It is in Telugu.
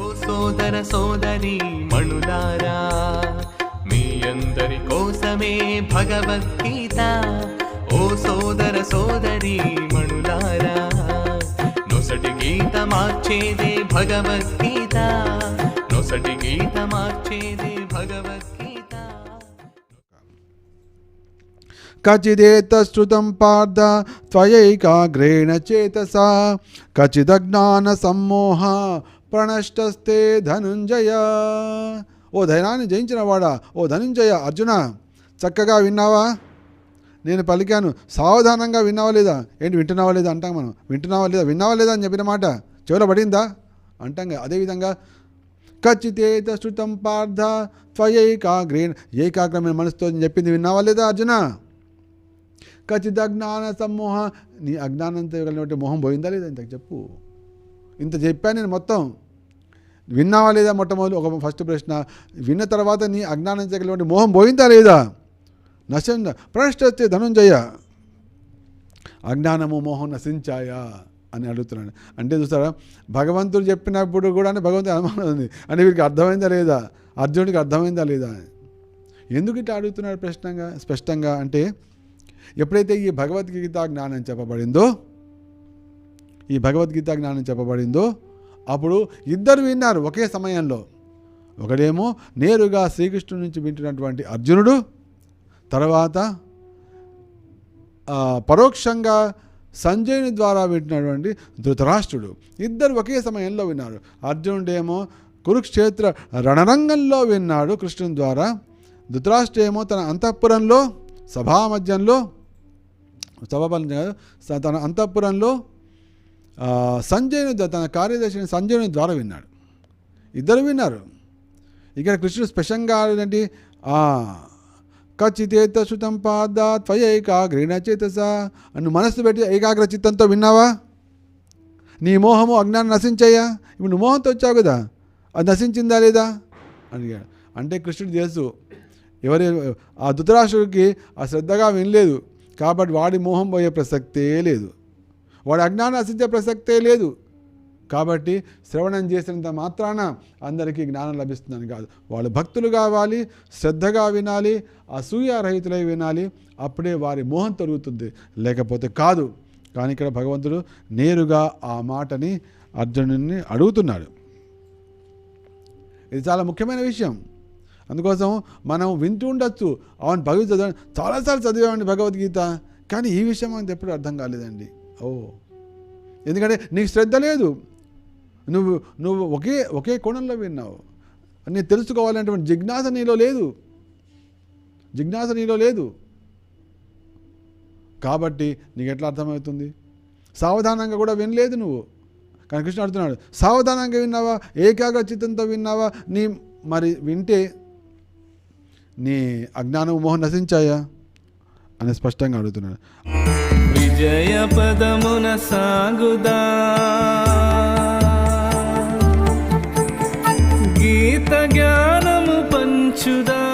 ఓ సోదర సోదరి మణులారా మీ అందరి కోసమే భగవద్గీత. ఓ సోదర సోదరి మణులారా నొసటి గీత మార్చేదే భగవద్గీత. నొసటి గీత మార్చేదే భగవద్గీత. కచిదేతశ్రుతం పార్థ త్వయైకాగ్రేణ చేతసా. కచిదజ్ఞాన సమ్మోహ ప్రణష్టస్తే ధనుంజయ. ఓ ధైర్యాన్ని జయించిన వాడా ఓ ధనుంజయ అర్జున చక్కగా విన్నావా? నేను పలికాను సావధానంగా విన్నావా లేదా? ఏంటి వింటున్నావా లేదా అంటాం మనం. వింటున్నావా లేదా? విన్నావా లేదా అని చెప్పిన మాట. చెవిలో పడిందా? అంటాం అదేవిధంగా ఖచ్చితేత శృతం పార్థ త్వయైకాగ్రేణ ఏకాగ్రమైన మనసుతో చెప్పింది విన్నావా లేదా అర్జున? ఖచ్చిత అజ్ఞాన సమ్మోహ నీ అజ్ఞానంతో కలిగినటువంటి మొహం పోయిందా లేదా? ఇంతకు చెప్పు. ఇంత చెప్పాను నేను మొత్తం. విన్నావా లేదా మొట్టమొదటి ఒక ఫస్ట్ ప్రశ్న? విన్న తర్వాత నీ అజ్ఞానం కలిగినటువంటి మోహం పోయిందా లేదా? నశంద ప్రశ్న ధనుంజయ. అజ్ఞానము మోహం నశించాయా అని అడుగుతున్నాను అంటే చూస్తారా భగవంతుడు చెప్పినప్పుడు కూడా భగవంతుడు అనుమానం ఉంది. అని వీరికి అర్థమైందా లేదా? అర్జునుడికి అర్థమైందా లేదా? ఎందుకు ఇట్లా అడుగుతున్నాడు ప్రశ్నంగా? స్పష్టంగా అంటే ఎప్పుడైతే ఈ భగవద్గీత జ్ఞానం చెప్పబడిందో ఈ భగవద్గీత జ్ఞానం చెప్పబడిందో అప్పుడు ఇద్దరు విన్నారు ఒకే సమయంలో. ఒకడేమో నేరుగా శ్రీకృష్ణుడి నుంచి వింటున్నటువంటి అర్జునుడు తర్వాత పరోక్షంగా సంజయుని ద్వారా వింటున్నటువంటి ధృతరాష్ట్రుడు. ఇద్దరు ఒకే సమయంలో విన్నారు. అర్జునుడేమో కురుక్షేత్ర రణరంగంలో విన్నాడు కృష్ణుని ద్వారా. ధృతరాష్ట్రుడేమో తన అంతఃపురంలో సభా మధ్యంలో తన అంతఃపురంలో సంజయ్ను తన కార్యదర్శిని సంజయ్ని ద్వారా విన్నాడు. ఇద్దరు విన్నారు. ఇక్కడ కృష్ణుడు స్పెషంగా ఏంటంటే ఖచ్చితేత శృతం పాద త్వయ ఏకాగ్రీణ చేతస అన్ను మనస్సు పెట్టి ఏకాగ్ర చిత్తంతో విన్నావా? నీ మోహము అజ్ఞానం నశించయ్యా. ఇప్పుడు నువ్వు మోహంతో వచ్చావు కదా అది నశించిందా లేదా? అడిగాడు. అంటే కృష్ణుడు తెలుసు ఎవరి ఆ ధృతరాష్ట్రుడికి ఆ శ్రద్ధగా వినలేదు కాబట్టి వాడి మోహం పోయే ప్రసక్తే లేదు. వాడు అజ్ఞానం నశించే ప్రసక్తే లేదు. కాబట్టి శ్రవణం చేసినంత మాత్రాన అందరికీ జ్ఞానం లభిస్తుందని కాదు. వాళ్ళు భక్తులు కావాలి శ్రద్ధగా వినాలి అసూయారహితులై వినాలి అప్పుడే వారి మోహం తొలుగుతుంది. లేకపోతే కాదు. కానీ ఇక్కడ భగవంతుడు నేరుగా ఆ మాటని అర్జునుడిని అడుగుతున్నాడు. ఇది చాలా ముఖ్యమైన విషయం. అందుకోసం మనం వింటూ ఉండొచ్చు. అవును భగవద్ చదివాను చాలాసార్లు చదివామండి భగవద్గీత. కానీ ఈ విషయం మనకు ఎప్పుడు అర్థం కాలేదండి. ఓ. ఎందుకంటే నీకు శ్రద్ధ లేదు. నువ్వు నువ్వు ఒకే ఒకే కోణంలో విన్నావు. నీ తెలుసుకోవాలనేటువంటి జిజ్ఞాస నీలో లేదు. జిజ్ఞాస నీలో లేదు. కాబట్టి నీకు ఎట్లా అర్థమవుతుంది? సావధానంగా కూడా వినలేదు నువ్వు. కానీ కృష్ణ అడుగుతున్నాడు సావధానంగా విన్నావా? ఏకాగ్రచితంతో విన్నావా? నీ మరి వింటే నీ అజ్ఞానం మోహం నశించాయా? అని స్పష్టంగా అడుగుతున్నాడు. విజయ పదమున సాగుదా. గీత జ్ఞానము పంచుదా.